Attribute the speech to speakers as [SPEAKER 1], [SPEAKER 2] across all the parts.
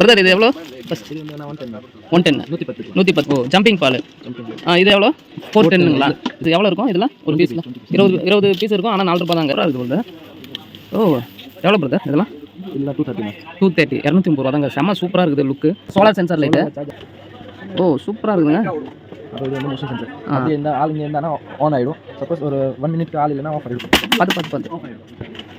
[SPEAKER 1] Brother இது எவ்வளோ? First
[SPEAKER 2] one ten நூற்றி பத்து.
[SPEAKER 1] ஓ ஜம்பிங் பால் ஆ இது எவ்வளோ? ஃபோர் டென்னுங்களா இது எவ்வளோ இருக்கும்? இதெல்லாம் ஒரு பீஸில் இருபது இருபது பீஸ் இருக்கும் ஆனால் நாலு ரூபா தாங்க. இது போல ஓ எவ்வளோ பிரதர் இதெல்லாம்?
[SPEAKER 2] இல்லை டூ தேர்ட்டி
[SPEAKER 1] டூ தேர்ட்டி இரநூத்தி முப்பது ரூபா தாங்க. செம்ம சூப்பராக இருக்குது லுக்கு சோலார் சென்சார் லைட்டு ஓ சூப்பராக இருக்குதுங்க.
[SPEAKER 2] இது வந்து மோஷன் சென்சர் இருந்தால் ஆள் இங்கே இருந்தானா ஆன் ஆகிடும் சப்போஸ் ஒரு ஒன் மினிட் ஆள் இல்லைன்னா ஆஃப் ஆகிடும்
[SPEAKER 1] பார்த்து பார்த்து பார்த்து.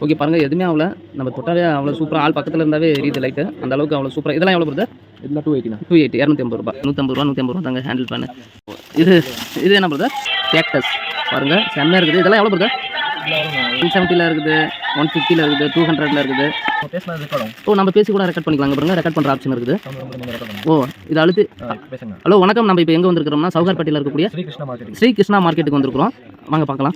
[SPEAKER 1] ஓகே பாருங்கள் எதுவுமே அவ்வளோ நம்ம தொட்டாலே அவ்வளோ சூப்பராக ஆள் பக்கத்தில் இருந்தாவே எரியுது லைட்டு அந்த அளவுக்கு அவ்வளோ சூப்பராக இதெல்லாம் எவ்வளோ பிரதர்
[SPEAKER 2] இதில் டூ எயிட்டினா
[SPEAKER 1] டூ எயிட்டி இரநூத்தி ஐம்பது ரூபா நூற்றம்பது ரூபா நூற்றி ஐம்பது ரூபா தாங்க ஹேண்டில் பண்ணு. இது இது என்ன பிரதர் கேக்டஸ் பாருங்கள் செம்மையாக இருக்குது. இதெல்லாம் எவ்வளோ பிரதர் ஒன் செவன்ட்டியில் இருக்குது ஒன் ஃபிஃப்டியில் இருக்குது டூ ஹண்ட்ரட்ல இருக்குது. ஓ நம்ம பேசி கூட ரெக்கார்ட் பண்ணிக்கலாங்க பாருங்க. ரெக்கார்ட் பண்ணுற ஆப்ஷன் இருக்குது. ஓ இது அழுத்தி. ஹலோ வணக்கம். நம்ம இப்போ எங்கே வந்திருக்கிறோம்னா சவுகார்பேட்டையில் இருக்கக்கூடிய
[SPEAKER 2] ஸ்ரீ கிருஷ்ணா
[SPEAKER 1] மார்க்கெட்டுக்கு வந்திருக்கிறோம். வாங்க பார்க்கலாம்.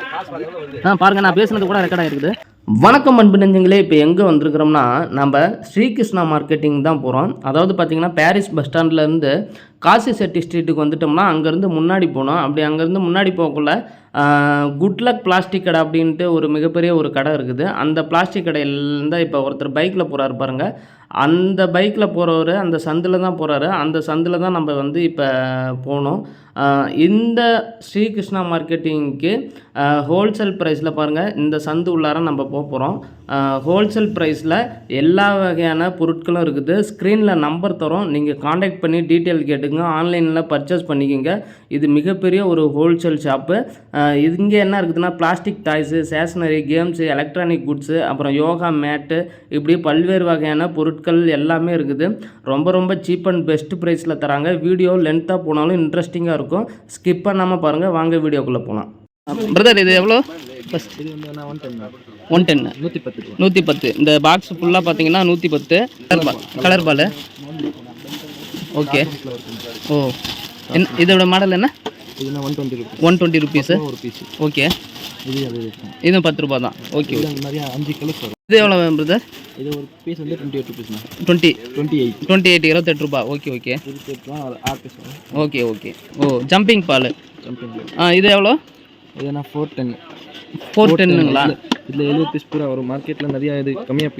[SPEAKER 1] ஆ பாருங்க நான் பேசுனது கூட ரெக்கார்ட் ஆயிருக்குது. வணக்கம் அன்பு நெஞ்சங்களே. இப்போ எங்கே வந்திருக்கிறோம்னா நம்ம ஸ்ரீகிருஷ்ணா மார்க்கெட்டிங் தான் போகிறோம் அதாவது பார்த்தீங்கன்னா பாரிஸ் பஸ் ஸ்டாண்ட்லேருந்து காசி செட்டி ஸ்ட்ரீட்டுக்கு வந்துட்டோம்னா அங்கேருந்து முன்னாடி போனோம். அப்படி அங்கேருந்து முன்னாடி போகக்குள்ள குட்லக் பிளாஸ்டிக் கடை அப்படின்ட்டு ஒரு மிகப்பெரிய ஒரு கடை இருக்குது. அந்த பிளாஸ்டிக் கடையிலேருந்து இப்போ ஒருத்தர் பைக்கில் போகிறாரு பாருங்கள் அந்த பைக்கில் போகிறவர் அந்த சந்தில் தான் போகிறாரு அந்த சந்தில் தான் நம்ம வந்து இப்போ போனோம். இந்த ஸ்ரீகிருஷ்ணா மார்க்கெட்டிங்க்கு ஹோல்சேல் ப்ரைஸில் பாருங்கள் இந்த சந்து உள்ளார நம்ம போக போகிறோம் ஹோல்சேல் ப்ரைஸில் எல்லா வகையான பொருட்களும் இருக்குது. ஸ்க்ரீனில் நம்பர் தரோம். நீங்கள் காண்டாக்ட் பண்ணி டீட்டெயில் கேட்டுங்க ஆன்லைனில் பர்ச்சேஸ் பண்ணிக்கோங்க. இது மிகப்பெரிய ஒரு ஹோல்சேல் ஷாப்பு இது இங்கே என்ன இருக்குதுன்னா plastic toys stationery games electronic goods அப்புறம் யோகா மேட்டு இப்படி பல்வேறு வகையான பொருட்கள் எல்லாமே இருக்குது. ரொம்ப ரொம்ப சீப் அண்ட் பெஸ்ட் ப்ரைஸில் தராங்க. வீடியோ லென்த்தாக போனாலும் இன்ட்ரெஸ்டிங்காக இருக்கும். ஸ்கிப் பண்ணாமல் பாருங்கள் வாங்க வீடியோக்குள்ளே போகலாம் பிரதர் இது எவ்வளோ? ஃபஸ்ட்
[SPEAKER 2] ஒன் டென் நூற்றி பத்து ரூபா.
[SPEAKER 1] நூற்றி பத்து இந்த பாக்ஸ் ஃபுல்லாக பார்த்தீங்கன்னா நூற்றி பத்து colour ball colour ball okay ஓ. என்ன இதோட மாடல் என்ன?
[SPEAKER 2] One twenty rupees
[SPEAKER 1] one twenty rupees
[SPEAKER 2] ஒரு பீஸ்
[SPEAKER 1] ஓகே இதுவும் பத்து ரூபா தான். ஓகே
[SPEAKER 2] அஞ்சு கலர்ஸ்
[SPEAKER 1] இது எவ்வளோ பிரதர்
[SPEAKER 2] இது ஒரு பீஸ் வந்து twenty eight ருபீஸ்ண்ணா
[SPEAKER 1] twenty
[SPEAKER 2] twenty eight
[SPEAKER 1] twenty eight இருபத்தெட்டு ரூபா ஓகே ஓகே ஓகே ஓகே ஓ ஜம்பிங் பால்
[SPEAKER 2] ஜம்பிங்
[SPEAKER 1] ஆ இது எவ்வளோ?
[SPEAKER 2] இதுனா ஃபோர் டென்
[SPEAKER 1] ஃபோர் டென்னுங்களா
[SPEAKER 2] இதில் எழுபது பீஸ் பூரா வரும். மார்க்கெட்டில் நிறைய இது கம்மியாக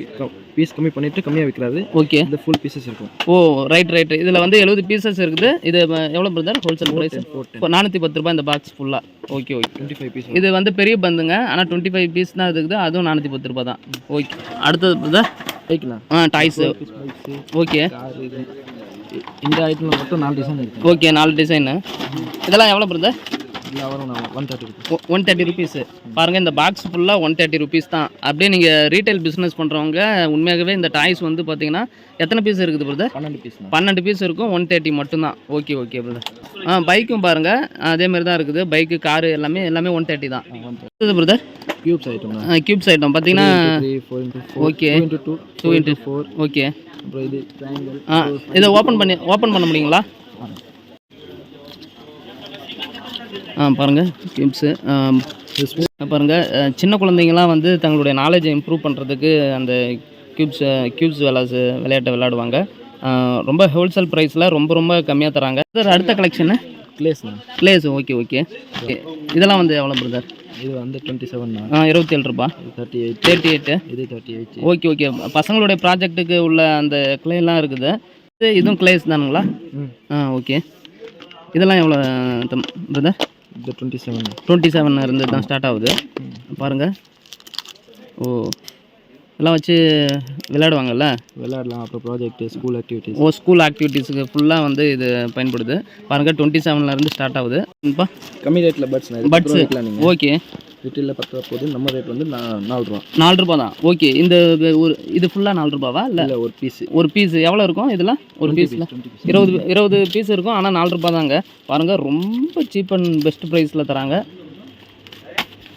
[SPEAKER 2] பீஸ் கம்மி பண்ணிட்டு கம்மியாக விற்கிறாரு
[SPEAKER 1] ஓகே
[SPEAKER 2] இந்த ஃபுல் பீசஸ் இருக்கும்.
[SPEAKER 1] ஓ ரைட் ரைட் இதில் வந்து எழுபது பீசஸ் இருக்குது. இது எவ்வளோ பிரதர் ஹோல்சேல் ப்ரைஸ்
[SPEAKER 2] ஃபோர்
[SPEAKER 1] நானூற்றி பத்து ரூபாய் இந்த பாக்ஸ் ஃபுல்லாக okay okay
[SPEAKER 2] twenty five piece
[SPEAKER 1] இது வந்து பெரிய பந்துங்க. ஆனால் டுவெண்ட்டி ஃபைவ் பீஸ் தான் இருக்குது. அதுவும் நானூற்றி பத்து ரூபா தான். ஓகே அடுத்தது பிரதர்
[SPEAKER 2] பைக்கலாம்
[SPEAKER 1] ஆ டாய்ஸு ஓகே
[SPEAKER 2] இந்த ஐட்டமில் மட்டும் நாலு டிசைன் இருக்கு.
[SPEAKER 1] ஓகே நாலு டிசைனு இதெல்லாம் எவ்வளோ பிரதர்
[SPEAKER 2] வரும். One thirty rupees
[SPEAKER 1] one thirty rupees பாருங்கள் இந்த பாக்ஸ் ஃபுல்லாக ஒன் தேர்ட்டி ருபீஸ் தான். அப்படியே நீங்கள் ரீட்டைல் பிஸ்னஸ் பண்ணுறவங்க உண்மையாகவே இந்த டாய்ஸ் வந்து பார்த்தீங்கன்னா எத்தனை பீஸ் இருக்குது பிரதர்
[SPEAKER 2] பன்னெண்டு பீஸ் தான்.
[SPEAKER 1] பன்னெண்டு பீஸ் இருக்கும் ஒன் தேர்ட்டி மட்டும்தான். ஓகே ஓகே பிரதர் ஆ பைக்கும் பாருங்கள் அதேமாரி தான் இருக்குது. பைக்கு காரு எல்லாமே எல்லாமே ஒன் தேர்ட்டி தான். Brother
[SPEAKER 2] cubes item
[SPEAKER 1] cubes item பார்த்தீங்கன்னா Okay.
[SPEAKER 2] Two into four
[SPEAKER 1] okay
[SPEAKER 2] அப்புறம் இது
[SPEAKER 1] இதை ஓப்பன் பண்ணி ஓப்பன் பண்ண முடியுங்களா? பாருங்கள் கியூப்ஸு பாருங்கள் சின்ன குழந்தைங்கலாம் வந்து தங்களுடைய நாலேஜை இம்ப்ரூவ் பண்ணுறதுக்கு அந்த கியூப்ஸ் கியூப்ஸ் விளாஸ் விளையாட்டை விளையாடுவாங்க ரொம்ப ஹோல்சேல் ப்ரைஸில் ரொம்ப ரொம்ப கம்மியாக தராங்க. சார் அடுத்த கலெக்ஷனு
[SPEAKER 2] கிளேஸ்ண்ணா
[SPEAKER 1] கிளேஸ் ஓகே ஓகே இதெல்லாம் வந்து எவ்வளோ பிரதர்
[SPEAKER 2] இது வந்து டுவெண்ட்டி செவன்
[SPEAKER 1] ஆ இருபத்தேழு ரூபா.
[SPEAKER 2] இது தேர்ட்டி எயிட்
[SPEAKER 1] தேர்ட்டி எயிட்டு
[SPEAKER 2] இது தேர்ட்டி எயிட்
[SPEAKER 1] ஓகே ஓகே பசங்களுடைய ப்ராஜெக்ட்டுக்கு உள்ள அந்த கிளேலாம் இருக்குது. இது இதுவும் கிளேஸ் தானுங்களா? ஆ ஓகே இதெல்லாம் எவ்வளோ பிரதர்
[SPEAKER 2] இது டுவெண்ட்டி செவன்
[SPEAKER 1] டுவெண்ட்டி செவன் இருந்து தான் ஸ்டார்ட் ஆகுது. பாருங்கள் ஓ இதெல்லாம் வச்சு விளையாடுவாங்கல்ல?
[SPEAKER 2] விளையாடலாம். அப்புறம் ப்ராஜெக்ட் ஸ்கூல் ஆக்டிவிட்டீஸ்
[SPEAKER 1] ஓ ஸ்கூல் ஆக்டிவிட்டீஸுக்கு ஃபுல்லாக வந்து இது பயன்படுது. பாருங்கள் டுவெண்ட்டி செவன்லேருந்து ஸ்டார்ட் ஆகுது.
[SPEAKER 2] கம்மி ரேட்டில் பட்ஸ்
[SPEAKER 1] பட்ஸு ஓகே
[SPEAKER 2] ரிட்டெயிலில் பத்து ரூபா போகுது நம்ம ரேட் வந்து நாலு ரூபா.
[SPEAKER 1] நாலு ரூபா தான். ஓகே இந்த ஒரு இது ஃபுல்லாக நாலு ரூபாவா? இல்லை
[SPEAKER 2] ஒரு பீஸ்
[SPEAKER 1] ஒரு பீஸ் எவ்வளோ இருக்கும் இதெல்லாம் ஒரு பீஸில் இருபது இருபது பீஸ் இருக்கும் ஆனால் நாலு ரூபா தாங்க. பாருங்கள் ரொம்ப சீப் அண்ட் பெஸ்ட் ப்ரைஸில் தராங்க.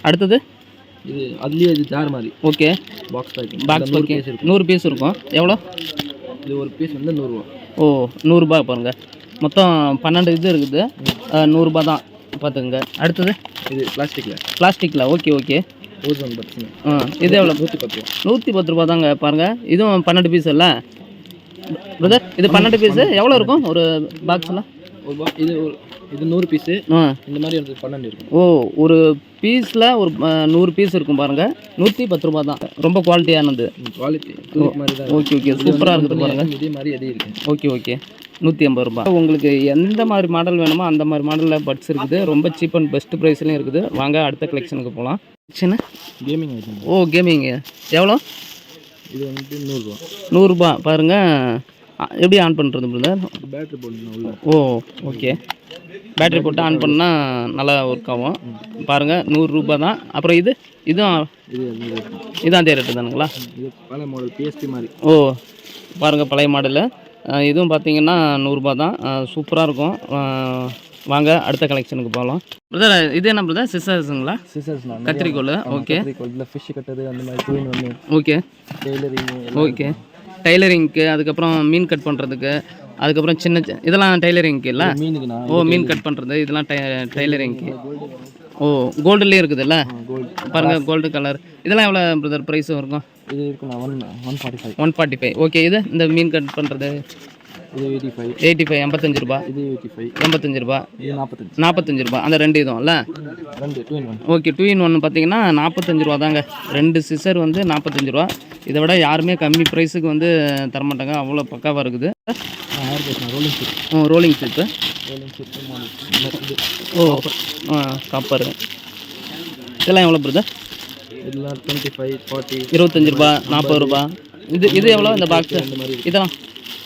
[SPEAKER 1] அடுத்தது?
[SPEAKER 2] இது அதுலேயே இது ஜார் மாதிரி.
[SPEAKER 1] ஓகே
[SPEAKER 2] பாக்ஸ் பேக்கிங்
[SPEAKER 1] பாக்ஸ்
[SPEAKER 2] இருக்கும்.
[SPEAKER 1] நூறு பீஸ் இருக்கும். எவ்வளோ
[SPEAKER 2] இது ஒரு பீஸ் வந்து நூறுரூவா
[SPEAKER 1] ஓ நூறுரூபா பாருங்கள் மொத்தம் பன்னெண்டு இது இருக்குது. நூறுரூபா தான். பார்த்துக்குங்க. அடுத்தது?
[SPEAKER 2] இது பிளாஸ்டிக்கில்
[SPEAKER 1] பிளாஸ்டிக்கில் ஓகே ஓகே
[SPEAKER 2] ஓசோன் பட்ஸ்னு
[SPEAKER 1] ஆ இது எவ்வளோ
[SPEAKER 2] நூற்றி பத்து ரூபா
[SPEAKER 1] நூற்றி பத்து ரூபா தாங்க பாருங்கள் இதுவும் பன்னெண்டு பீஸ் இல்லை? பிரதர் இது பன்னெண்டு பீஸு எவ்வளோ இருக்கும்? ஒரு பாக்ஸில்
[SPEAKER 2] ஒரு box- இது ஒரு- இது நூறு பீஸு
[SPEAKER 1] ஆ.
[SPEAKER 2] இந்த மாதிரி வந்து பன்னெண்டு இருக்கும்.
[SPEAKER 1] ஓ ஒரு பீஸில் ஒரு நூறு பீஸ் இருக்கும் பாருங்கள் நூற்றி பத்து ரூபா தான். ரொம்ப குவாலிட்டியானது
[SPEAKER 2] குவாலிட்டி
[SPEAKER 1] ஓகே ஓகே சூப்பராக இருக்குது பாருங்கள்.
[SPEAKER 2] இதே மாதிரி அதே இருக்கு.
[SPEAKER 1] ஓகே ஓகே நூற்றி ஐம்பது ரூபாய். உங்களுக்கு எந்த மாதிரி மாடல் வேணுமோ அந்த மாதிரி மாடலில் பட்ஸ் இருக்குது. ரொம்ப சீப் அண்ட் பெஸ்ட் ப்ரைஸ்லையும் இருக்குது. வாங்க அடுத்த கலெக்ஷனுக்கு போகலாம் கலெக்ஷனு
[SPEAKER 2] கேமிங்
[SPEAKER 1] ஓ கேமிங்கு எவ்வளோ?
[SPEAKER 2] இது வந்துட்டு நூறுரூவா
[SPEAKER 1] நூறுரூபா பாருங்கள் எப்படி ஆன் பண்ணுறது பிரதர்
[SPEAKER 2] பேட்டரி போடணும்
[SPEAKER 1] ஓ ஓகே பேட்டரி போட்டு ஆன் பண்ணால் நல்லா ஒர்க் ஆகும். பாருங்கள் நூறுரூபா தான். அப்புறம் இது? இதுவும்
[SPEAKER 2] இது அது
[SPEAKER 1] ரேட்டு தானுங்களா?
[SPEAKER 2] பழைய மாடல் பிஎஸ்பி மாதிரி.
[SPEAKER 1] ஓ பாருங்கள் பழைய மாடலு இதுவும் பார்த்தீங்கன்னா நூறுரூபா தான். சூப்பராக இருக்கும். வாங்க அடுத்த கலெக்ஷனுக்கு போகலாம். பிரதர் இது என்ன பிரதர் சிஸ்டர்ஸுங்களா
[SPEAKER 2] சிசர்ஸ்
[SPEAKER 1] கத்திரிக்கோல் ஓகே
[SPEAKER 2] இதில் ஃபிஷ் கட்டது அந்த மாதிரி
[SPEAKER 1] ஓகே
[SPEAKER 2] டெய்லரிங்
[SPEAKER 1] ஓகே டைலரிங்க்கு அதுக்கப்புறம் மீன் கட் பண்ணுறதுக்கு அதுக்கப்புறம் சின்ன இதெல்லாம் டைலரிங்க்கு இல்லை? ஓ மீன் கட் பண்ணுறது இதெல்லாம் டை டைலரிங்க்கு ஓ கோல்டுலேயே இருக்குதுல்ல?
[SPEAKER 2] கோல்டு
[SPEAKER 1] பாருங்கள் கோல்டு கலர் இதெல்லாம் எவ்வளோ பிரதர் ப்ரைஸ் இருக்கும்?
[SPEAKER 2] இது இருக்கு நான் one one forty five
[SPEAKER 1] one forty five okay இது இந்த மீன் கட் பண்ணுறது
[SPEAKER 2] இது எயிட்டி ஃபைவ்
[SPEAKER 1] எயிட்டி ஃபைவ் எண்பத்தஞ்சு ரூபா.
[SPEAKER 2] இது எயிட்டி ஃபைவ்
[SPEAKER 1] எண்பத்தஞ்சு ரூபா.
[SPEAKER 2] இது நாற்பத்தஞ்சு
[SPEAKER 1] நாற்பத்தஞ்சு ரூபா. அந்த ரெண்டு இதுவும்ல?
[SPEAKER 2] ரெண்டு two in one
[SPEAKER 1] okay two in one பார்த்தீங்கன்னா நாற்பத்தஞ்சு ரூபா தாங்க. ரெண்டு சிசர் வந்து நாற்பத்தஞ்சு ரூபா. இதை விட யாருமே கம்மி ப்ரைஸுக்கு வந்து தரமாட்டாங்க. அவ்வளோ பக்காவாக இருக்குது.
[SPEAKER 2] ரோலிங் ஷீட்
[SPEAKER 1] ஓ ரோலிங் ஷீப்பு
[SPEAKER 2] ரோலிங்
[SPEAKER 1] ஓ ஆ காப்பர் இதெல்லாம் எவ்வளோ பிரதர்
[SPEAKER 2] இதெல்லாம் டுவெண்ட்டி ஃபைவ் ஃபார்ட்டி
[SPEAKER 1] இருபத்தஞ்சு ரூபா நாற்பது ரூபா. இது இது எவ்வளோ? இந்த பாக்ஸு இதெல்லாம்?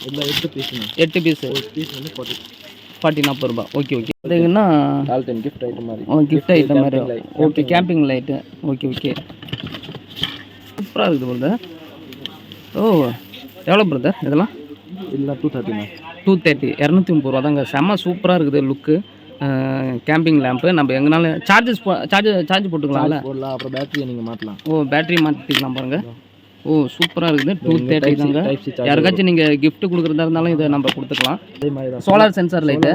[SPEAKER 2] இதெல்லாம் எட்டு பீஸுங்க
[SPEAKER 1] எட்டு பீஸு
[SPEAKER 2] பீஸ் வந்து ஃபார்ட்டி
[SPEAKER 1] ஃபார்ட்டி நாற்பது ரூபா ஓகே ஓகே பார்த்தீங்கன்னா
[SPEAKER 2] கிஃப்ட் ஐட்டம் மாதிரி.
[SPEAKER 1] ஓ கிஃப்ட் ஐட்டம் மாதிரி. Okay camping light okay okay சூப்பராக இருக்குது பிரதர் ஓ எவ்வளோ பிரதர் இதெல்லாம்?
[SPEAKER 2] இதெல்லாம் டூ தேர்ட்டிண்ணா
[SPEAKER 1] டூ தேர்ட்டி இரநூத்தி முப்பது ரூபா தாங்க. செம்ம சூப்பராக இருக்குது லுக்கு கேம்பிங் லேம்ப்பு நம்ம எங்கனாலும் சார்ஜஸ் சார்ஜ் சார்ஜ் போட்டுக்கலாம்ல?
[SPEAKER 2] போடலாம். அப்புறம் பேட்டரியை நீங்கள் மாற்றலாம்
[SPEAKER 1] ஓ பேட்டரி மாற்றிக்கலாம் பாருங்கள் ஓ சூப்பராக இருக்குது. டூ தேர்ட்டி தாங்க. யாருக்காச்சும் நீங்கள் gift கொடுக்குறதா இருந்தாலும் இதை நம்ம கொடுத்துக்கலாம். Solar sensor light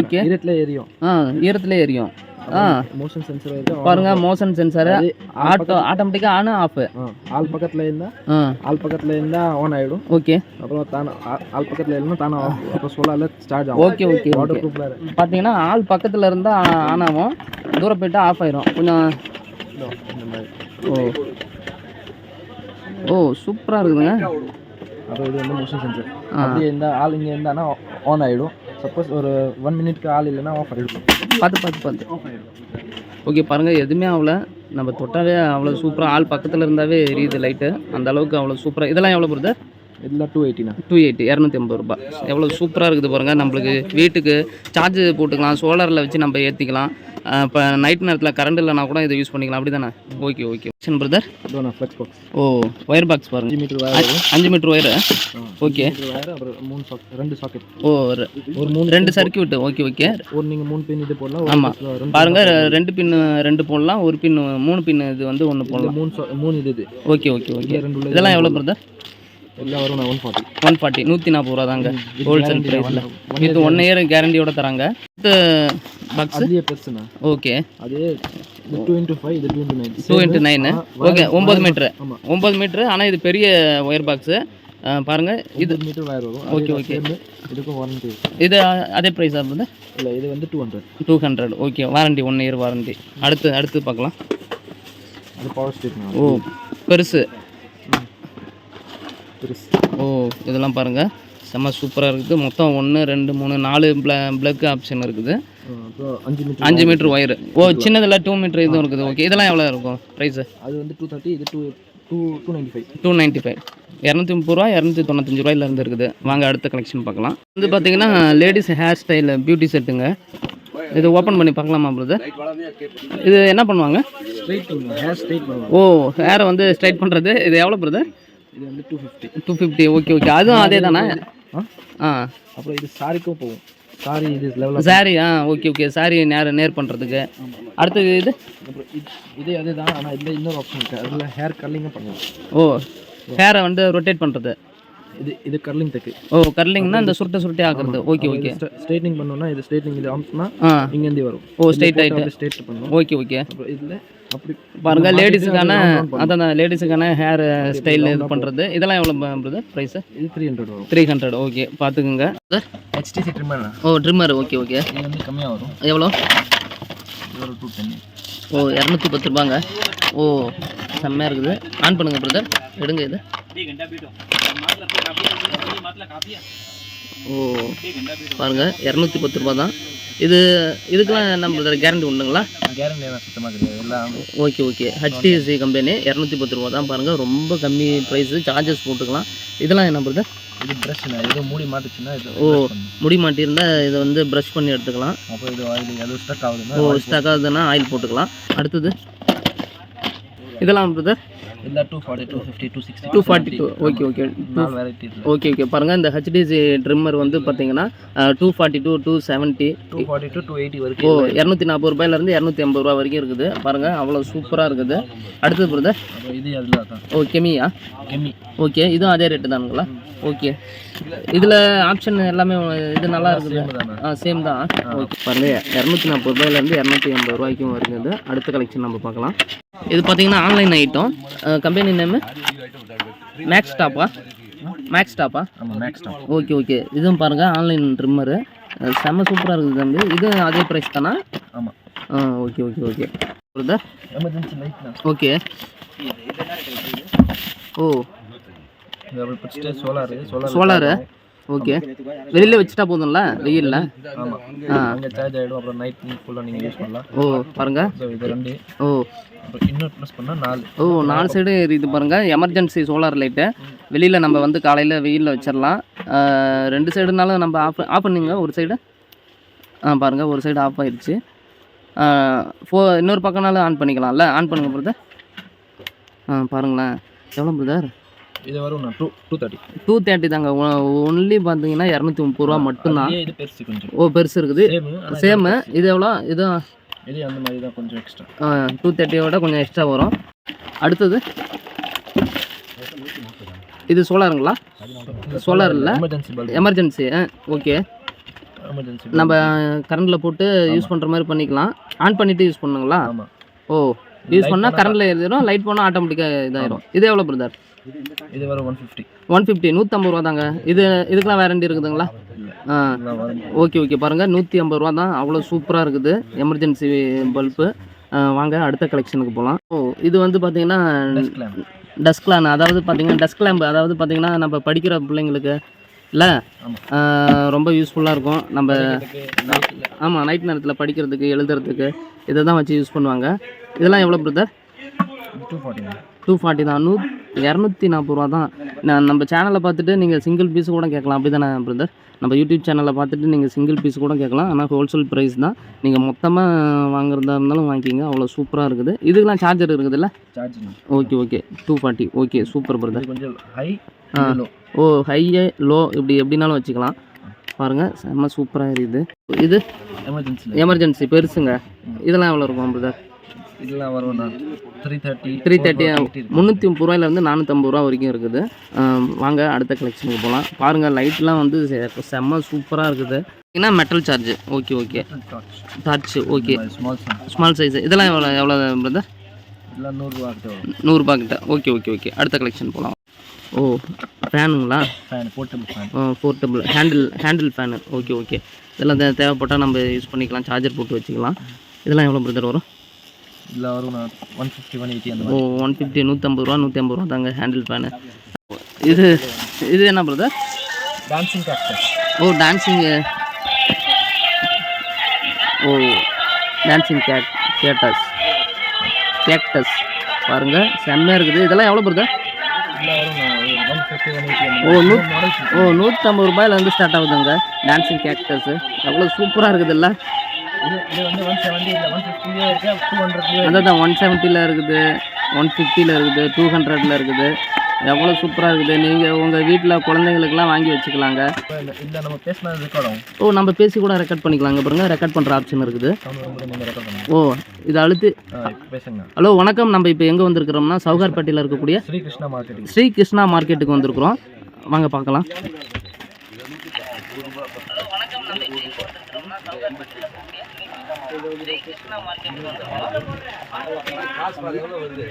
[SPEAKER 1] Okay.
[SPEAKER 2] இருட்டில் எரியும்.
[SPEAKER 1] ஆ ஈரத்துலேயே எரியும். ஆ.
[SPEAKER 2] மோஷன் சென்சர்
[SPEAKER 1] பாருங்க மோஷன் சென்சாரு ஆட்டோ ஆட்டோமேட்டிக்காக ஆன் ஆஃப்
[SPEAKER 2] ஆள் பக்கத்தில் இருந்தால்
[SPEAKER 1] ஆ.
[SPEAKER 2] ஆள் பக்கத்தில் இருந்தால் ஆன் ஆகிடும்
[SPEAKER 1] ஓகே
[SPEAKER 2] அப்புறம் தானே ஆள் பக்கத்தில் இருந்தால் தானே ஆஃப் அப்புறம் சோலாரில் சார்ஜ் ஆகும்.
[SPEAKER 1] ஓகே ஓகே
[SPEAKER 2] வாட்டர்
[SPEAKER 1] ஓகே
[SPEAKER 2] ப்ரூஃபில்
[SPEAKER 1] பார்த்தீங்கன்னா ஆள் பக்கத்தில் இருந்தால் ஆன் ஆகும். தூரம் போயிட்டா ஆஃப் ஆயிரும். கொஞ்சம் ஓ. ஓ சூப்பராக இருக்குதுங்க.
[SPEAKER 2] இது வந்து மோஷன் சென்சர்
[SPEAKER 1] ஆ.
[SPEAKER 2] அப்படியே இருந்தால் ஆள் இங்கே இருந்தானா ஆன் ஆகிடும் சப்போஸ் ஒரு ஒன் மினிட்க்கு ஆள் இல்லைன்னா ஆஃப் ஆகிடும்
[SPEAKER 1] பார்த்து பார்த்து பார்த்து.
[SPEAKER 2] ஆஃப் ஆகிடும்
[SPEAKER 1] ஓகே பாருங்கள் எதுவுமே அவ்வளோ நம்ம தொட்டாவே அவ்வளோ சூப்பராக ஆள் பக்கத்தில் இருந்தாவே எரியுது லைட்டு அந்த அளவுக்கு அவ்வளோ சூப்பராக இதெல்லாம் எவ்வளோ பிரதர்
[SPEAKER 2] இதெல்லாம் டூ எயிட்டினா
[SPEAKER 1] டூ எயிட்டி இரநூத்தி ஐம்பது ரூபாய் எவ்வளோ சூப்பராக இருக்குது பாருங்கள் நம்மளுக்கு வீட்டுக்கு சார்ஜ் போட்டுக்கலாம் சோலாரில் வச்சு நம்ம ஏற்றிக்கலாம் இப்போ நைட் நேரத்தில் கரண்ட் இல்லைனா கூட இதை யூஸ் பண்ணிக்கலாம். அப்படி தானே okay okay brother
[SPEAKER 2] flex box
[SPEAKER 1] ஓ ஒயர் பாக்ஸ் பாருங்க.
[SPEAKER 2] அஞ்சு மீட்டர் வரும்
[SPEAKER 1] அஞ்சு metre wire okay
[SPEAKER 2] metre wire அப்புறம் மூணு சாக்கெட் ரெண்டு சாக்கெட்
[SPEAKER 1] ஓ
[SPEAKER 2] ஒரு மூணு
[SPEAKER 1] ரெண்டு சர்க்கியூட் ஓகே ஓகே
[SPEAKER 2] ஒரு நீங்கள் மூணு பின் இது போடலாம்
[SPEAKER 1] ஆமாம்
[SPEAKER 2] பஸ்ல ரெண்டு
[SPEAKER 1] பாருங்க ரெ- ரெண்டு பின் ரெண்டு போடலாம் ஒரு பின் மூணு பின் இது வந்து ஒன்று போடலாம்.
[SPEAKER 2] மூணு மூணு இது இது.
[SPEAKER 1] ஓகே ஓகே ஓகே இதெல்லாம் எவ்வளோ பிரதர்
[SPEAKER 2] எல்லாம் வரும் ஒன் ஃபார்ட்டி
[SPEAKER 1] ஒன் ஃபார்ட்டி நூற்றி நாற்பது ரூபா தாங்க ஹோல்சேல் ப்ரைஸில் இது ஒன் இயர் கேரண்டியோட தராங்க. பாக்ஸ்
[SPEAKER 2] அதுலேயே பெருசுண்ணா
[SPEAKER 1] ஓகே
[SPEAKER 2] அதே டூ இன்ட்டு ஃபைவ் இது two into nine
[SPEAKER 1] two into nine okay ஒம்பது மீட்ரு. ஒம்பது மீட்ரு ஆனால் இது பெரிய ஒயர் பாக்ஸு பாருங்கள் இது
[SPEAKER 2] மீட்டர் வயர் வரும். ஓகே. ஓகே இதுக்கும் வாரண்டி
[SPEAKER 1] இது அதே ப்ரைஸ் ஆகுது
[SPEAKER 2] இல்லை இது வந்து two hundred
[SPEAKER 1] two hundred okay warranty one year warranty அடுத்து அடுத்து பார்க்கலாம்.
[SPEAKER 2] அது பவர் ஸ்டேட்னா
[SPEAKER 1] ஓ பெருசு. ஓ இதெல்லாம் பாருங்கள் செம்ம சூப்பராக இருக்குது. மொத்தம் ஒன்று ரெண்டு மூணு நாலு ப்ள ப்ளக் ஆப்ஷன் இருக்குது.
[SPEAKER 2] அஞ்சு
[SPEAKER 1] மீட்ரு ஒயர் ஓ சின்னதில் டூ மீட்ரு இதுவும் இருக்குது. ஓகே இதெல்லாம் எவ்வளோ இருக்கும்? ப்ரைஸு
[SPEAKER 2] அது வந்து டூ தேர்ட்டி இது two two two ninety five
[SPEAKER 1] two ninety five இரநூத்தி முப்பது ரூபா இரநூத்தி தொண்ணூத்தஞ்சு ரூபாயிலேருந்து இருக்குது. வாங்க அடுத்த கலெக்ஷன் பார்க்கலாம். இது பார்த்தீங்கன்னா லேடிஸ் ஹேர் ஸ்டைல் பியூட்டி செட்டுங்க இது ஓப்பன் பண்ணி பார்க்கலாமா பிரதர் இது என்ன பண்ணுவாங்க? ஓ ஹேரை வந்து ஸ்ட்ரைட் பண்ணுறது இது எவ்வளோ பிரதர்
[SPEAKER 2] இது வந்து two fifty
[SPEAKER 1] two fifty okay okay அதுவும் அதே தானே
[SPEAKER 2] ஆ. அப்புறம் இது சாரிக்கும் போகும். சாரி இது லெவலில்
[SPEAKER 1] சாரி ஆ ஓகே ஓகே சாரி நேர் நேர் பண்ணுறதுக்கு அடுத்தது இது?
[SPEAKER 2] அப்புறம் இது அதே தான் ஆனால் இதில் இன்னொரு ஆப்ஷன் இருக்குது அதில் ஹேர் கர்லிங்கும் பண்ணலாம்
[SPEAKER 1] ஓ ஹேரை வந்து ரொட்டேட் பண்ணுறது
[SPEAKER 2] இது இது கர்லிங் தக்கு
[SPEAKER 1] ஓ கர்லிங்னா இந்த சுருட்டை சுருட்டே ஆக்குறது. ஓகே ஓகே
[SPEAKER 2] ஸ்ட்ரைட்னிங் பண்ணோம்னா இது ஸ்ட்ரைட்னிங் இது ஆம்ஸ்னா இங்கேருந்து வரும்.
[SPEAKER 1] ஓ ஸ்ட்ரைட் ஆகிட்டு
[SPEAKER 2] ஸ்ட்ரைட் பண்ணணும்
[SPEAKER 1] ஓகே ஓகே
[SPEAKER 2] அப்புறம் இதில் அப்படி
[SPEAKER 1] பாருங்க
[SPEAKER 2] மாத்திட்டு
[SPEAKER 1] லேடிஸுக்கான. அதான் லேடிஸுக்கான ஹேர் ஸ்டைல் இது பண்ணுறது இதெல்லாம் எவ்வளோ பிரதர் ப்ரைஸு
[SPEAKER 2] இது த்ரீ ஹண்ட்ரட் வரும்.
[SPEAKER 1] த்ரீ ஹண்ட்ரட் ஓகே பார்த்துக்குங்க சார்
[SPEAKER 2] ஹெச்டிசி ட்ரிம்மர்
[SPEAKER 1] ஓ ட்ரிம்மர் ஓகே ஓகே
[SPEAKER 2] இது வந்து கம்மியாக வரும்.
[SPEAKER 1] எவ்வளோ?
[SPEAKER 2] ஒரு டூ டென்
[SPEAKER 1] ஓ இரநூத்தி பத்து ரூபாங்க. ஓ செம்மையாக இருக்குது. ஆன் பண்ணுங்க பிரதர் எடுங்க இது. ஓ பாருங்க இரநூத்தி பத்து ரூபா தான் இது இதுக்கெல்லாம் பிரதர் கேரண்டி உண்டுங்களா?
[SPEAKER 2] கேரண்டி சுத்தமாக கிடையாது. எல்லாம்
[SPEAKER 1] ஓகே ஓகே ஹெச்டிஎஸ்சி கம்பெனி இரநூத்தி பத்து ரூபா தான் பாருங்கள் ரொம்ப கம்மி ப்ரைஸு சார்ஜஸ் போட்டுக்கலாம். இதெல்லாம் என்ன பிரதர்
[SPEAKER 2] இது ப்ரஷ் இது மூடி மாட்டுச்சுன்னா இது
[SPEAKER 1] ஓ. முடி மாட்டியிருந்தா இதை வந்து ப்ரஷ் பண்ணி எடுத்துக்கலாம்.
[SPEAKER 2] அப்போ இது ஆயில் எதுவும் ஸ்டக் ஆகுதுன்னா
[SPEAKER 1] ஓ ஸ்டாக் ஆகுதுன்னா ஆயில் போட்டுக்கலாம். அடுத்தது? இதெல்லாம் பிரதர்
[SPEAKER 2] இல்லை two forty two fifty two sixty
[SPEAKER 1] two forty two okay okay
[SPEAKER 2] variety
[SPEAKER 1] okay okay பாருங்கள் இந்த ஹெச்டிசி ட்ரிம்மர் வந்து பார்த்தீங்கன்னா two forty two two seventy
[SPEAKER 2] two forty two two eighty
[SPEAKER 1] ஓ
[SPEAKER 2] வரைக்கும்
[SPEAKER 1] இரநூத்தி நாற்பது ரூபாயிலேருந்து இரநூத்தி ஐம்பது ரூபா வரைக்கும் இருக்குது. பாருங்கள் அவ்வளோ சூப்பராக இருக்குது. அடுத்தது பிரதர்
[SPEAKER 2] இது அதில் தான்.
[SPEAKER 1] ஓ கெமியா?
[SPEAKER 2] கெம்மி
[SPEAKER 1] ஓகே இதுவும் அதே ரேட்டு தானுங்களா? ஓகே. இதில் ஆப்ஷன் எல்லாமே இது நல்லா இருக்குது. ஆ சேம் தான். ஓகே பாருங்க இரநூத்தி நாற்பது ரூபாயிலேருந்து இரநூத்தி எண்பது ரூபாய்க்கும் வருகிறது. அடுத்த கலெக்ஷன் நம்ம பார்க்கலாம். இது பார்த்தீங்கன்னா ஆன்லைன் ஐட்டம் கம்பெனி நேமு மேக்ஸ் டாப்பா மேக்ஸ் டாப்பா ஓகே ஓகே இதுவும் பாருங்கள் ஆன்லைன் ட்ரிம்மரு செம்ம சூப்பராக இருக்குது தம்பி. இதுவும் அதே ப்ரைஸ் தானா?
[SPEAKER 2] ஆமாம்
[SPEAKER 1] ஆ okay okay okay brother
[SPEAKER 2] emergency light
[SPEAKER 1] okay ஓ.
[SPEAKER 2] இது சோலார் சோலாரு
[SPEAKER 1] ஓகே வெளியில் வச்சுட்டா போதும்ல? வெயிலில்?
[SPEAKER 2] ஆமாம்
[SPEAKER 1] ஆ.
[SPEAKER 2] அங்கே சார்ஜ் ஆகிடும் அப்புறம் நைட் ஃபுல்லாக நீங்கள் யூஸ் பண்ணலாம்.
[SPEAKER 1] ஓ பாருங்க.
[SPEAKER 2] ஸோ இது ரெண்டு.
[SPEAKER 1] ஓ.
[SPEAKER 2] இன்னொரு ப்ளஸ் பண்ணால் நாலு.
[SPEAKER 1] ஓ நாலு சைடு இது பாருங்க. எமர்ஜென்சி சோலார் லைட்டு வெளியில் நம்ம வந்து காலையில் வெயிலில் வச்சிடலாம் ரெண்டு சைடுனாலும் நம்ம ஆஃப் ஆஃப் பண்ணுங்க. ஒரு சைடு ஆ பாருங்க. ஒரு சைடு ஆஃப் ஆயிடுச்சு ஃபோ இன்னொரு பக்கம்னாலும் ஆன் பண்ணிக்கலாம்ல? ஆன் பண்ணுங்க பிரதர் ஆ பாருங்களேன். எவ்வளோ பிரதர்
[SPEAKER 2] இது வரும் two two thirty
[SPEAKER 1] two thirty தாங்க. ஒன்லி பார்த்தீங்கன்னா இரநூத்தி முப்பது ரூபா மட்டும்தான்.
[SPEAKER 2] இது பெருசு கொஞ்சம்.
[SPEAKER 1] ஓ பெருசு இருக்குது.
[SPEAKER 2] சேமு
[SPEAKER 1] இது எவ்வளோ? இது
[SPEAKER 2] இது அந்த மாதிரி தான் கொஞ்சம் எக்ஸ்ட்ரா
[SPEAKER 1] டூ தேர்ட்டியோட கொஞ்சம் எக்ஸ்ட்ரா வரும். அடுத்தது? இது சோலாருங்களா? சோலார் இல்லை.
[SPEAKER 2] எமர்ஜென்சி
[SPEAKER 1] ஓகே நம்ம கரண்டில் போட்டு யூஸ் பண்ணுற மாதிரி பண்ணிக்கலாம். ஆன் பண்ணிவிட்டு யூஸ் பண்ணுங்களா? ஓ யூஸ் பண்ணால் கரண்டில் எழுதிடும் லைட் போனால் ஆட்டோமேட்டிக்காக இதாயிரும். இது எவ்வளோ பிரதர்
[SPEAKER 2] இது வரும் ஒன் ஃபிஃப்டி
[SPEAKER 1] ஒன் ஃபிஃப்டி நூற்றம்பது ரூபா தாங்க. இது இதுக்கெலாம் வேரண்டி இருக்குதுங்களா? ஆ. Okay okay. பாருங்கள் நூற்றி ஐம்பது ரூபா தான். அவ்வளோ சூப்பராக இருக்குது. எமர்ஜென்சி பல்பு வாங்க அடுத்த கலெக்ஷனுக்கு போகலாம் ஓ இது வந்து பார்த்தீங்கன்னா
[SPEAKER 2] டெஸ்க் லேம்ப்
[SPEAKER 1] அதாவது பார்த்தீங்கன்னா டஸ்க் லேம்ப் அதாவது பார்த்தீங்கன்னா நம்ம படிக்கிற பிள்ளைங்களுக்கு இல்லை? ரொம்ப யூஸ்ஃபுல்லாக இருக்கும். நம்ம ஆமாம் நைட் நேரத்தில் படிக்கிறதுக்கு எழுதுறதுக்கு இதை தான் வச்சு யூஸ் பண்ணுவாங்க. இதெல்லாம் எவ்வளோ brother
[SPEAKER 2] two forty
[SPEAKER 1] two forty தான். நூ இரநூத்தி நாற்பது ரூபா தான். நான் நம்ம சேனலை பார்த்துட்டு நீங்கள் சிங்கிள் பீஸ் கூட கேட்கலாம். அப்படி தானே பிரதர் நம்ம யூடியூப் சேனலை பார்த்துட்டு நீங்கள் சிங்கிள் பீஸ் கூட கேட்கலாம். ஆனால் ஹோல்சேல் ப்ரைஸ் தான். நீங்கள் மொத்தமாக வாங்குறதா இருந்தாலும் வாங்கிக்கிங்க. அவ்வளோ சூப்பராக இருக்குது. இதுக்கெலாம் சார்ஜர் இருக்குதுல்ல?
[SPEAKER 2] Charge
[SPEAKER 1] okay okay two forty okay super brother
[SPEAKER 2] கொஞ்சம் ஹை
[SPEAKER 1] ஓ ஹை லோ இப்படி எப்படினாலும் வச்சுக்கலாம். பாருங்கள் செம்ம சூப்பராக இருக்குது. இது
[SPEAKER 2] எமர்ஜென்சி
[SPEAKER 1] எமர்ஜென்சி பெருசுங்க. இதெல்லாம் எவ்வளோ இருக்கும் பிரதர்
[SPEAKER 2] இதெல்லாம் வரும் த்ரீ தேர்ட்டி
[SPEAKER 1] த்ரீ தேர்ட்டி முந்நூற்றி முப்பது ரூபாயிலேருந்து நானூற்றம்பது ரூபா வரைக்கும் இருக்குது. வாங்க அடுத்த கலெக்ஷனுக்கு போகலாம் பாருங்கள் லைட்லாம் வந்து செம்ம சூப்பராக இருக்குது. ஏன்னா metal charge okay okay torch okay
[SPEAKER 2] small
[SPEAKER 1] size இதெல்லாம் எவ்வளோ எவ்வளோ பிரதர்
[SPEAKER 2] இதெல்லாம் நூறுரூவா கிட்ட
[SPEAKER 1] நூறுரூபா கிட்ட ஓகே ஓகே ஓகே அடுத்த கலெக்ஷன் போகலாம் ஓ ஃபேனுங்களா
[SPEAKER 2] fan portable fan
[SPEAKER 1] portable handle handle fan okay okay இதெல்லாம் தேவைப்பட்டால் நம்ம யூஸ் பண்ணிக்கலாம். சார்ஜர் போட்டு வச்சுக்கலாம். இதெல்லாம் எவ்வளோ பிரதர் வரும்?
[SPEAKER 2] இதில் வரும் ஒன் ஃபிஃப்டி ஒன் எயிட்டி அந்த
[SPEAKER 1] ஓ ஒன் ஃபிஃப்டி நூற்றம்பது ரூபா நூற்றி ஐம்பது ரூபா தாங்க ஹேண்டில் ஃபேனு இது இது என்ன பிரதர்
[SPEAKER 2] டான்சிங் கேப்டர்
[SPEAKER 1] ஓ டான்சிங்கு ஓ டான்சிங் கேட் கேட்டஸ் கேக்டஸ் பாருங்கள் செம்மையாக இருக்குது. இதெல்லாம் எவ்வளோ பிரதர் ஓ நூ ஓ நூற்றம்பது ரூபாயிலேருந்து ஸ்டார்ட் ஆகுதுங்க. டான்சிங் கேக்டஸு எவ்வளோ சூப்பராக இருக்குதுல்ல.
[SPEAKER 2] இது இது வந்து ஒன் செவன்ட்டி இல்லை ஒன் ஃபிஃப்டியே இருக்கு. டூ ஹண்ட்ரட்லேயே
[SPEAKER 1] அதான் ஒன் செவன்ட்டியில் இருக்குது. ஒன் ஃபிஃப்டியில் இருக்குது. டூ ஹண்ட்ரடில் இருக்குது. எவ்வளோ சூப்பராக இருக்குது. நீங்கள் உங்கள் வீட்டில் குழந்தைங்களுக்குலாம் வாங்கி வச்சுக்கலாங்க.
[SPEAKER 2] இல்லை நம்ம பேசினது ரெக்கார்ட் ஆகும்.
[SPEAKER 1] ஓ நம்ம பேசி கூட ரெக்கார்ட் பண்ணிக்கலாங்க பாருங்க. ரெக்கார்ட் பண்ணுற ஆப்ஷன் இருக்குது. ஓ இது அழுத்து
[SPEAKER 2] பேசுங்க.
[SPEAKER 1] ஹலோ வணக்கம். நம்ம இப்போ எங்கே வந்திருக்கிறோம்னா சவுகார்பேட்டையில் இருக்கக்கூடிய
[SPEAKER 2] ஸ்ரீ கிருஷ்ணா மார்க்கெட்டிங்
[SPEAKER 1] ஸ்ரீ கிருஷ்ணா மார்க்கெட்டுக்கு வந்திருக்கிறோம். வாங்க பார்க்கலாம்.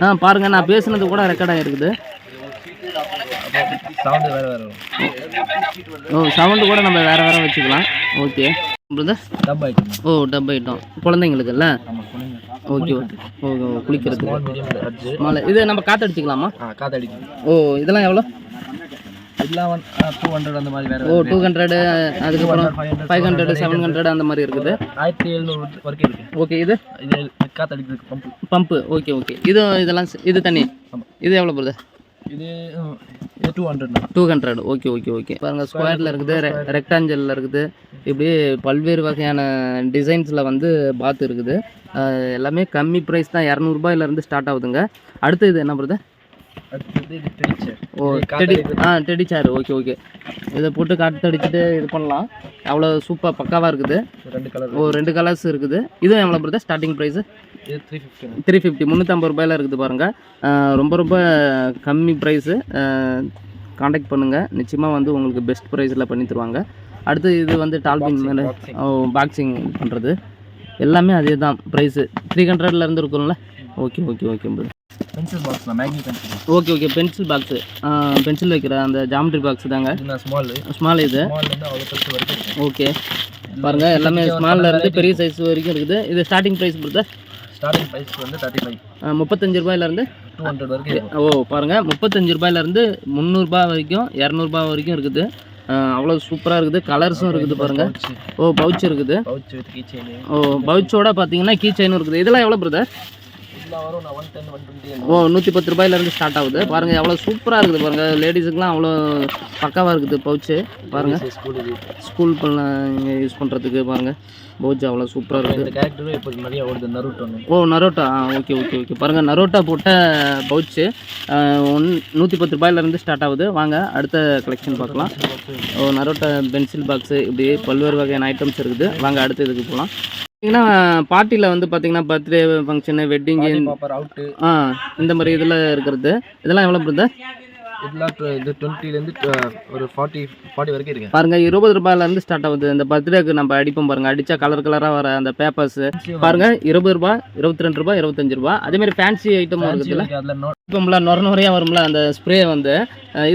[SPEAKER 1] ஆ பாருங்க நான் பேசுனது கூட ரெக்கார்ட் ஆகிருக்குது
[SPEAKER 2] சவுண்டு வேறு வேறு
[SPEAKER 1] ஓ சவுண்டு கூட நம்ம வேறு வேறு வச்சுக்கலாம். ஓகே ஓ டப் ஐட்டம் குழந்தைங்களுக்குல்ல?
[SPEAKER 2] பொண்ணுங்க
[SPEAKER 1] ஓகே ஓ
[SPEAKER 2] அட்ஜு
[SPEAKER 1] மாலை இது நம்ம காற்றடிச்சிக்கலாமா ஓ இதெல்லாம் எவ்வளோ?
[SPEAKER 2] இதெல்லாம் ஒன் டூ ஹண்ட்ரட் அந்த மாதிரி வேறு
[SPEAKER 1] ஓ டூ ஹண்ட்ரடு அதுக்கப்புறம் ஃபைவ் ஹண்ட்ரடு செவன் ஹண்ட்ரட் அந்த மாதிரி இருக்குது.
[SPEAKER 2] ஆயிரத்தி எழுநூறு வரைக்கும் இருக்கு.
[SPEAKER 1] ஓகே இது?
[SPEAKER 2] இது காத்தடிக்கிறதுக்கு பம்பு
[SPEAKER 1] பம்பு ஓகே ஓகே இது இதெல்லாம் இது தண்ணி. இது எவ்வளோ போகுது?
[SPEAKER 2] இது இது two hundred
[SPEAKER 1] two hundred okay okay okay பாருங்க ஸ்கொயரில் இருக்குது ரெக்டாஞ்சலில் இருக்குது. இப்படி பல்வேறு வகையான டிசைன்ஸில் வந்து பாத் இருக்குது. எல்லாமே கம்மி ப்ரைஸ் தான். இரநூறுபாயிலேருந்து ஸ்டார்ட் ஆகுதுங்க. அடுத்து இது என்ன பண்ணுறது டெடி ஆ டெடி சேர் ஓகே ஓகே இதை போட்டு காற்று அடிச்சுட்டு இது பண்ணலாம். அவ்வளோ சூப்பர் பக்காவாக இருக்குது.
[SPEAKER 2] ரெண்டு கலர்
[SPEAKER 1] ஓ ரெண்டு கலர்ஸ் இருக்குது. இதுவும் எவ்வளோ brother starting price
[SPEAKER 2] three fifty
[SPEAKER 1] முந்நூற்றம்பது ரூபாயில் இருக்குது பாருங்கள் ரொம்ப ரொம்ப கம்மி ப்ரைஸு காண்டாக்ட் பண்ணுங்கள் நிச்சயமாக வந்து உங்களுக்கு பெஸ்ட் ப்ரைஸில் பண்ணி தருவாங்க. அடுத்து இது வந்து டால்பின் மேலே பாக்ஸிங் பண்ணுறது எல்லாமே அதே தான் ப்ரைஸு த்ரீ ஹண்ட்ரட்லேருந்து இருக்கும்ல? Okay okay okay
[SPEAKER 2] pencil box தான் மேக்னி pencil
[SPEAKER 1] okay okay pencil box pencil வைக்கிற அந்த ஜாமெட்ரி பாக்ஸ் தாங்க.
[SPEAKER 2] ஸ்மால்
[SPEAKER 1] ஸ்மால் இது. ஓகே பாருங்கள் எல்லாமே ஸ்மால்ல இருந்து பெரிய சைஸ் வரைக்கும் இருக்குது. இது ஸ்டார்டிங் ப்ரைஸ் கொடுத்தா?
[SPEAKER 2] ஸ்டார்டிங் ப்ரைஸ் வந்து தேர்ட்டி ஃபைவ்
[SPEAKER 1] முப்பத்தஞ்சு ரூபாயிலேருந்து
[SPEAKER 2] டூ ஹண்ட்ரட் வரைக்கும்
[SPEAKER 1] ஓ பாருங்கள் முப்பத்தஞ்சு ரூபாயிலேருந்து முந்நூறுபா வரைக்கும் இரநூறுபா வரைக்கும் இருக்குது. அவ்வளோ சூப்பராக இருக்குது. கலர்ஸும் இருக்குது பாருங்கள் ஓ பவுச் இருக்குது. ஓ பவுச்சோட பார்த்தீங்கன்னா கீ செயினும் இருக்குது. இதெல்லாம் எவ்வளோ பிரதர்
[SPEAKER 2] இதெல்லாம் வரும் நான் ஒன் டென் ஒன் டுவெண்ட்டி
[SPEAKER 1] ஓ நூற்றி பத்து ரூபாயிலேருந்து ஸ்டார்ட் ஆகுது. பாருங்கள் எவ்வளோ சூப்பராக இருக்குது பாருங்கள் லேடிஸுக்குலாம் அவ்வளோ பக்காவாக இருக்குது பவுச்சு பாருங்கள்
[SPEAKER 2] ஸ்கூல் இது.
[SPEAKER 1] ஸ்கூல் இங்கே யூஸ் பண்ணுறதுக்கு பாருங்கள் பவுச் அவ்வளோ சூப்பராக இருக்குது.
[SPEAKER 2] இந்த கேரக்டரும் இப்போ நிறைய ஓடுது நருட்டோன்னு
[SPEAKER 1] ஓ நரோட்டா ஓகே ஓகே ஓகே பாருங்கள் நரோட்டா போட்ட பவுச்சு ஒன் நூற்றி பத்து ரூபாயிலேருந்து ஸ்டார்ட் ஆகுது. வாங்க அடுத்த கலெக்ஷன் பார்க்கலாம். ஓ நரோட்டா பென்சில் பாக்ஸு இப்படி பல்வேறு வகையான ஐட்டம்ஸ் இருக்குது. வாங்க அடுத்த இதுக்கு போகலாம் பார்த்தீங்கன்னா பார்ட்டியில் வந்து பார்த்தீங்கன்னா birthday function wedding
[SPEAKER 2] popper out
[SPEAKER 1] ஆ இந்த மாதிரி இதில் இருக்கிறது. இதெல்லாம் எவ்வளோ பிரதர்
[SPEAKER 2] இதெல்லாம் இது டுவெண்ட்டிலேருந்து ஒரு ஃபார்ட்டி ஃபார்ட்டி வரைக்கும் இருக்கு.
[SPEAKER 1] பாருங்க இருபது ரூபாயிலேருந்து ஸ்டார்ட் ஆகுது. இந்த பர்த்டேக்கு நம்ம அடிப்போம் பாருங்க. அடிச்சா கலர் கலராக வர அந்த பேப்பர்ஸ் பாருங்க இருபது ரூபாய் இருபத்தி ரெண்டு ரூபாய் இருபத்தஞ்சு ரூபாய் அதே மாதிரி ஃபேன்சி ஐட்டமும் இருக்குதுல்ல. இப்போம்ல நொர நுறையா வரும்ல அந்த ஸ்ப்ரே வந்து.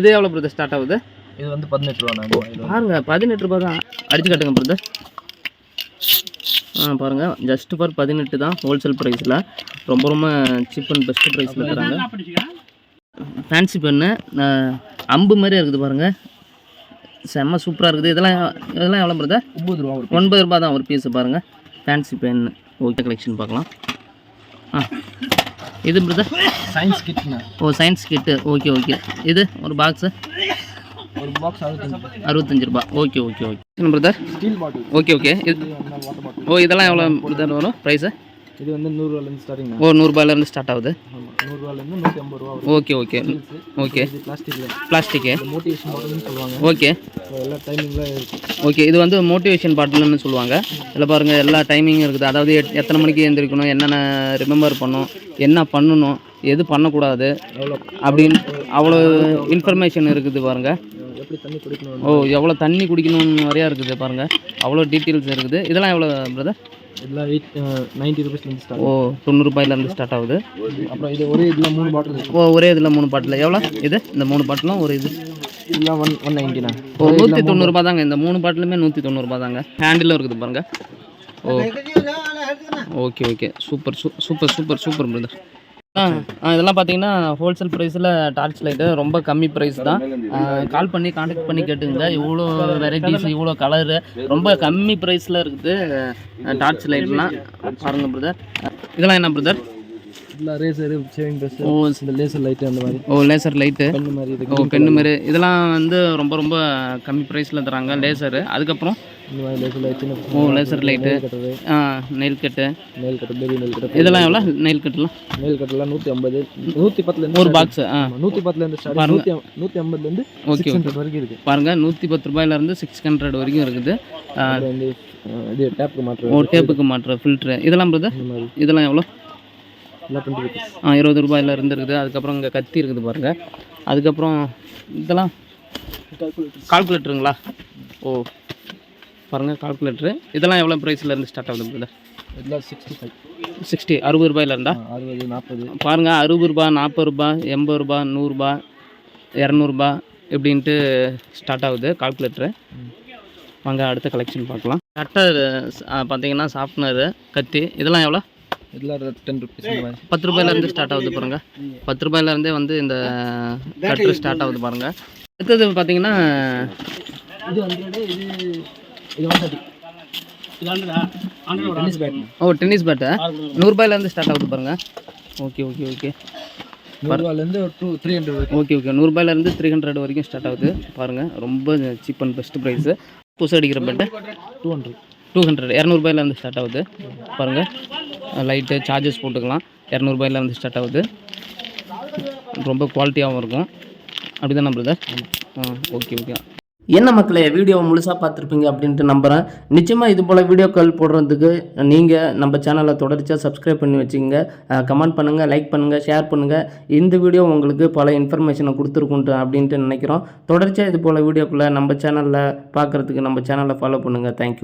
[SPEAKER 1] இது எவ்வளோ பிரதர் ஸ்டார்ட் ஆகுது?
[SPEAKER 2] இது வந்து பதினெட்டு ரூபா நான் இது
[SPEAKER 1] பாருங்க பதினெட்டு ரூபாய் தான். அடிச்சு காட்டுங்க பிரதர் ஆ பாருங்க. ஜஸ்ட் ஃபார் பதினெட்டு தான் ஹோல்சேல் ப்ரைஸில் ரொம்ப ரொம்ப சீப் அண்ட் பெஸ்ட் ப்ரைஸில் தராங்க. ஃபேன்சி பென்னு அம்பு மாதிரி இருக்குது பாருங்க. செம்ம சூப்பராக இருக்குது. இதெல்லாம் இதெல்லாம் எவ்வளோ பிரதர்
[SPEAKER 2] ஒம்பது ரூபா
[SPEAKER 1] ஒன்பது ரூபாய் தான் ஒரு பீஸ் பாருங்க. ஃபேன்சி பென் ஓகே கலெக்ஷன் பார்க்கலாம். ஆ இது பிரதர்
[SPEAKER 2] சயின்ஸ் கிட்னா
[SPEAKER 1] ஓ சயின்ஸ் கிட்டு ஓகே ஓகே இது ஒரு பாக்ஸு
[SPEAKER 2] ஒரு பாக்ஸ் அறுபத்தஞ்சு.
[SPEAKER 1] அறுபத்தஞ்சு ரூபாய் okay okay okay brother
[SPEAKER 2] steel bottle
[SPEAKER 1] okay okay இது ஓ இதெல்லாம் எவ்வளோ பிரதர் வரும்? ப்ரைஸு
[SPEAKER 2] இது வந்து நூறுரூவாலேருந்து ஸ்டார்டிங்
[SPEAKER 1] ஓ நூறுரூபாயிலேருந்து ஸ்டார்ட் ஆகுது.
[SPEAKER 2] நூறுரூவாலேருந்து நூற்றி ஐம்பது ரூபா
[SPEAKER 1] ஓகே ஓகே ஓகே
[SPEAKER 2] பிளாஸ்டிக்கில்
[SPEAKER 1] பிளாஸ்டிக்கு
[SPEAKER 2] மோட்டிவேஷன் பாட்டில்னு சொல்லுவாங்க.
[SPEAKER 1] ஓகே
[SPEAKER 2] எல்லா டைமிங்கில்
[SPEAKER 1] ஓகே இது வந்து மோட்டிவேஷன் பாட்டில்னு சொல்லுவாங்க. இதில் பாருங்கள் எல்லா டைமிங்கும் இருக்குது. அதாவது எத்- எத்தனை மணிக்கு எழுந்திரிக்கணும் என்னென்ன ரிமெம்பர் பண்ணணும் என்ன பண்ணணும் எது பண்ணக்கூடாது அப்படின்னு அவ்வளோ இன்ஃபர்மேஷன் இருக்குது பாருங்கள்
[SPEAKER 2] எப்படி தண்ணி குடிக்கணும்
[SPEAKER 1] ஓ எவ்வளோ தண்ணி குடிக்கணும்னு வரையா இருக்குது பாருங்கள் அவ்வளோ டீட்டெயில்ஸ் இருக்குது. இதெல்லாம் எவ்வளோ பிரதர்
[SPEAKER 2] இதெல்லாம் எயிட் நைன்ட்டி ருபீஸ்லேருந்து ஸ்டார்ட்
[SPEAKER 1] ஓ தொண்ணூறுபாயிலேருந்து ஸ்டார்ட் ஆகுது.
[SPEAKER 2] அப்புறம் இது ஒரே இதில் மூணு பாட்டில்
[SPEAKER 1] ஓ ஒரே இதில் மூணு பாட்டில் எவ்வளோ இது இந்த மூணு பாட்டிலும் ஒரு இது.
[SPEAKER 2] இதெல்லாம் ஒன் ஒன் நைன்ட்டி தான்.
[SPEAKER 1] ஓ நூற்றி தொண்ணூறுபா தாங்க. இந்த மூணு பாட்டிலுமே நூற்றி தொண்ணூறுபா தாங்க. ஹேண்டிலும் இருக்குது பாருங்க. ஓ ஓகே ஓகே. சூப்பர் சூ சூப்பர் சூப்பர் சூப்பர் பிரதர் இதெல்லாம் பார்த்தீங்கன்னா ஹோல்சேல் ப்ரைஸில் டார்ச் லைட்டு ரொம்ப கம்மி ப்ரைஸ் தான். கால் பண்ணி காண்டாக்ட் பண்ணி கேட்டுங்க இவ்வளோ வெரைட்டிஸ் இவ்வளோ கலரு ரொம்ப கம்மி ப்ரைஸில் இருக்குது டார்ச் லைட்லாம் பாருங்கள் பிரதர் இதெல்லாம் என்ன பிரதர் ஓ
[SPEAKER 2] லேசர் லைட்டு அந்த மாதிரி.
[SPEAKER 1] ஓ லேசர் லைட்டு
[SPEAKER 2] பெண்ணு மாதிரி
[SPEAKER 1] ஓ பெண்ணு மாரி இதெல்லாம் வந்து ரொம்ப ரொம்ப கம்மி ப்ரைஸில் தராங்க லேசரு அதுக்கப்புறம்
[SPEAKER 2] இந்த மாதிரி லேசர் லைட் சின்ன
[SPEAKER 1] ஓ லேசர் லைட்டு
[SPEAKER 2] கட்டுறது
[SPEAKER 1] nail cutter
[SPEAKER 2] nail cutter baby nail cutter
[SPEAKER 1] இதெல்லாம் எவ்வளோ? நெயில் கட்டுலாம்
[SPEAKER 2] நெயில் நூற்றி ஐம்பது நூற்றி பத்துலேருந்து
[SPEAKER 1] ஒரு பாக்ஸு ஆ.
[SPEAKER 2] நூற்றி பத்துலேருந்து ஸ்டார்ட் நூற்றி நூற்றி ஐம்பதுலேருந்து
[SPEAKER 1] ஓகே
[SPEAKER 2] ஹண்ட்ரட் வரைக்கும் இருக்குது
[SPEAKER 1] பாருங்கள் நூற்றி பத்து ரூபாயிலேருந்து சிக்ஸ் ஹண்ட்ரட் வரைக்கும் இருக்குது. ஆ,
[SPEAKER 2] வந்து இது டேப்புக்கு
[SPEAKER 1] ஓ
[SPEAKER 2] மாற்றுறது
[SPEAKER 1] டேப்புக்கு மாட்டுற ஃபில்ட்ரு இதெல்லாம் பிரதர் இதெல்லாம் எவ்வளோ? ஆ இருபது ரூபாயில இருந்து இருக்குது. அதுக்கப்புறம் இங்கே கத்தி இருக்குது பாருங்கள் அதுக்கப்புறம் இதெல்லாம்? கால்குலேட்டருங்களா ஓ. பாருங்கள் கால்குலேட்டரு இதெல்லாம் எவ்வளோ ப்ரைஸில் இருந்து ஸ்டார்ட் ஆகுது பிரதர்
[SPEAKER 2] சிக்ஸ்டி ஃபைவ்
[SPEAKER 1] சிக்ஸ்டி அறுபது ரூபாயில இருந்தா?
[SPEAKER 2] அறுபது நாற்பது.
[SPEAKER 1] பாருங்கள் அறுபது ரூபா நாற்பது ரூபா எண்பது ரூபா நூறுரூபா இரநூறுபா இப்படின்ட்டு ஸ்டார்ட் ஆகுது கால்குலேட்டரு வாங்க அடுத்த கலெக்ஷன் பார்க்கலாம். கட்டர் பார்த்தீங்கன்னா சாஃப்ட்னரு கத்தி இதெல்லாம் எவ்வளோ?
[SPEAKER 2] இதில் டென் ருபீஸ்
[SPEAKER 1] பத்து ரூபாயிலேருந்து ஸ்டார்ட் ஆகுது பாருங்க. பத்து ரூபாயிலேருந்தே வந்து இந்த கட்டர் ஸ்டார்ட் ஆகுது பாருங்க. அடுத்தது பார்த்தீங்கன்னா
[SPEAKER 2] இது இது இது one thirty tennis bat
[SPEAKER 1] oh tennis bat நூறுரூபாயிலேருந்து start ஆகுது பாருங்க. ஓகே ஓகே ஓகே
[SPEAKER 2] நூறுரூவாலேருந்து ஒரு டூ த்ரீ ஹண்ட்ரட் வரைக்கும்.
[SPEAKER 1] ஓகே ஓகே நூறுரூபாயிலேருந்து த்ரீ ஹண்ட்ரட் வரைக்கும் ஸ்டார்ட் ஆகுது. பாருங்கள் ரொம்ப சீப் அண்ட் பெஸ்ட் ப்ரைஸு புதுசு அடிக்கிற bat
[SPEAKER 2] two hundred
[SPEAKER 1] two hundred இரநூறுபாயிலேருந்து start ஆகுது. பாருங்கள் லைட்டு சார்ஜஸ் போட்டுக்கலாம். இரநூறுபாயிலேருந்து ஸ்டார்ட் ஆகுது. ரொம்ப குவாலிட்டியாகவும் இருக்கும். அப்படி தானே பிரதர் ஆ ஓகே ஓகே என்ன மக்களே வீடியோ முழுசாக பார்த்துருப்பீங்க அப்படின்ட்டு நம்புகிறேன் நிச்சயமாக இது போல் வீடியோக்கள் போடுறதுக்கு நீங்கள் நம்ம சேனலை தொடர்ச்சியாக சப்ஸ்கிரைப் பண்ணி வச்சுங்க கமெண்ட் பண்ணுங்கள் லைக் பண்ணுங்கள் ஷேர் பண்ணுங்கள் இந்த வீடியோ உங்களுக்கு பல இன்ஃபர்மேஷனை கொடுத்துருக்குன்ட்டு அப்படின்ட்டு நினைக்கிறோம். தொடர்ச்சியாக இது போல் வீடியோக்குள்ளே நம்ம சேனலில் பார்க்குறதுக்கு நம்ம சேனலை ஃபாலோ பண்ணுங்கள் தேங்க்யூ